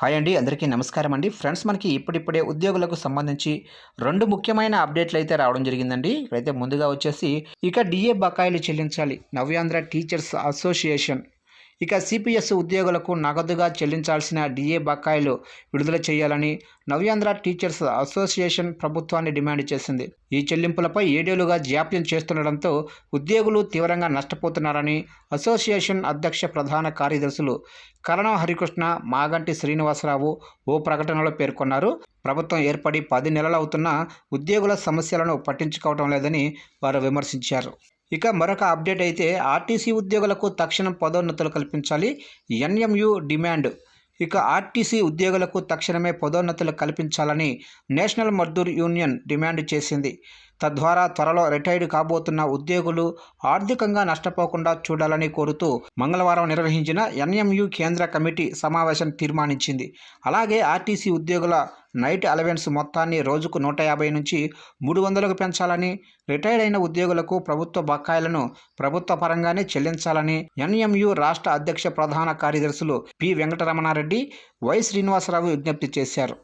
Hi అండి అందరికీ నమస్కారం అండి. ఫ్రెండ్స్ మనకి ఇప్పుడిప్పుడే ఉద్యోగులకు సంబంధించి రెండు ముఖ్యమైన అప్డేట్లు అయితే రావడం జరిగిందండి. అయితే ముందుగా వచ్చేసి ఇక డిఏ బకాయిలు చెల్లించాలి. నవ్యాంధ్ర టీచర్స్ అసోసియేషన్ ఇక సిపిఎస్ ఉద్యోగులకు నగదుగా చెల్లించాల్సిన డిఏ బకాయిలు విడుదల చేయాలని నవ్యాంధ్ర టీచర్స్ అసోసియేషన్ ప్రభుత్వాన్ని డిమాండ్ చేసింది. ఈ చెల్లింపులపై ఏడేళ్ళుగా జాప్యం చేస్తుండటంతో ఉద్యోగులు తీవ్రంగా నష్టపోతున్నారని అసోసియేషన్ అధ్యక్ష ప్రధాన కార్యదర్శులు కరణం హరికృష్ణ మాగంటి శ్రీనివాసరావు ఓ ప్రకటనలో పేర్కొన్నారు. ప్రభుత్వం ఏర్పడి పది నెలలు అవుతున్నా ఉద్యోగుల సమస్యలను పట్టించుకోవటం లేదని వారు విమర్శించారు. ఇక మరొక అప్డేట్ అయితే ఆర్టీసీ ఉద్యోగులకు తక్షణం పదోన్నతులు కల్పించాలి. NMU demand. ఇక ఆర్టీసీ ఉద్యోగులకు తక్షణమే పదోన్నతులు కల్పించాలని నేషనల్ మజ్దూర్ యూనియన్ డిమాండ్ చేసింది. తద్వారా త్వరలో రిటైర్డ్ కాబోతున్న ఉద్యోగులు ఆర్థికంగా నష్టపోకుండా చూడాలని కోరుతూ మంగళవారం నిర్వహించిన ఎన్ఎంయు కేంద్ర కమిటీ సమావేశం తీర్మానించింది. అలాగే ఆర్టీసీ ఉద్యోగుల నైట్ అలవెన్స్ మొత్తాన్ని రోజుకు నూట యాభై నుంచి మూడు వందలకు పెంచాలని రిటైర్డ్ అయిన ఉద్యోగులకు ప్రభుత్వ బకాయిలను ప్రభుత్వ పరంగానే చెల్లించాలని ఎన్ఎంయు రాష్ట్ర అధ్యక్ష ప్రధాన కార్యదర్శులు పి వెంకటరమణారెడ్డి వై శ్రీనివాసరావు విజ్ఞప్తి చేశారు.